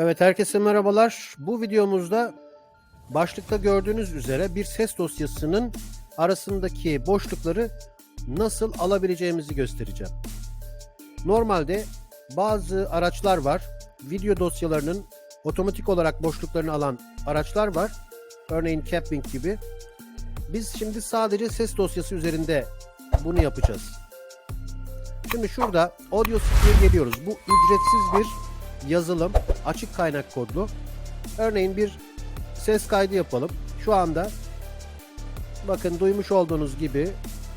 Evet herkese merhabalar. Bu videomuzda başlıkta gördüğünüz üzere bir ses dosyasının arasındaki boşlukları nasıl alabileceğimizi göstereceğim. Normalde bazı araçlar var. Video dosyalarının otomatik olarak boşluklarını alan araçlar var. Örneğin Capwing gibi. Biz şimdi sadece ses dosyası üzerinde bunu yapacağız. Şimdi şurada Audio Sphere geliyoruz. Bu ücretsiz bir yazılım, açık kaynak kodlu. Örneğin bir ses kaydı yapalım. Şu anda bakın duymuş olduğunuz gibi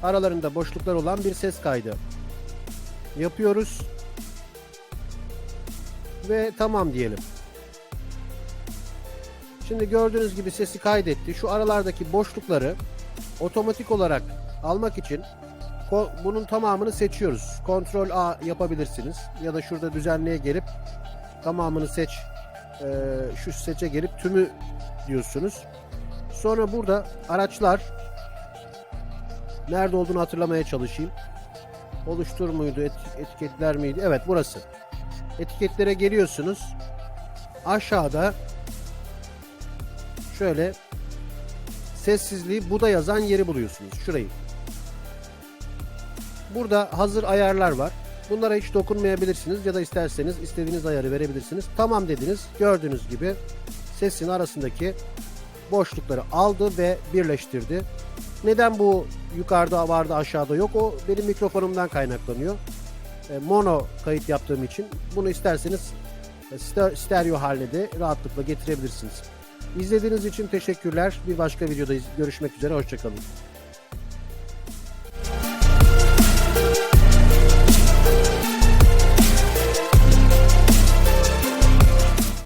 aralarında boşluklar olan bir ses kaydı yapıyoruz. Ve tamam diyelim. Şimdi gördüğünüz gibi sesi kaydetti. Şu aralardaki boşlukları otomatik olarak almak için bunun tamamını seçiyoruz. Ctrl A yapabilirsiniz ya da şurada düzenleye gelip tamamını seç. Ee, şu seçe gelip tümü diyorsunuz. Sonra burada araçlar nerede olduğunu hatırlamaya çalışayım. Oluştur muydu? et- etiketler miydi? Evet burası. Etiketlere geliyorsunuz. Aşağıda şöyle sessizliği bu da yazan yeri buluyorsunuz. Şurayı. Burada hazır ayarlar var. Bunlara hiç dokunmayabilirsiniz ya da isterseniz istediğiniz ayarı verebilirsiniz. Tamam dediniz. Gördüğünüz gibi sesin arasındaki boşlukları aldı ve birleştirdi. Neden bu yukarıda vardı aşağıda yok? O benim mikrofonumdan kaynaklanıyor. E, mono kayıt yaptığım için bunu isterseniz e, ster- stereo haline de rahatlıkla getirebilirsiniz. İzlediğiniz için teşekkürler. Bir başka videoda görüşmek üzere. Hoşçakalın.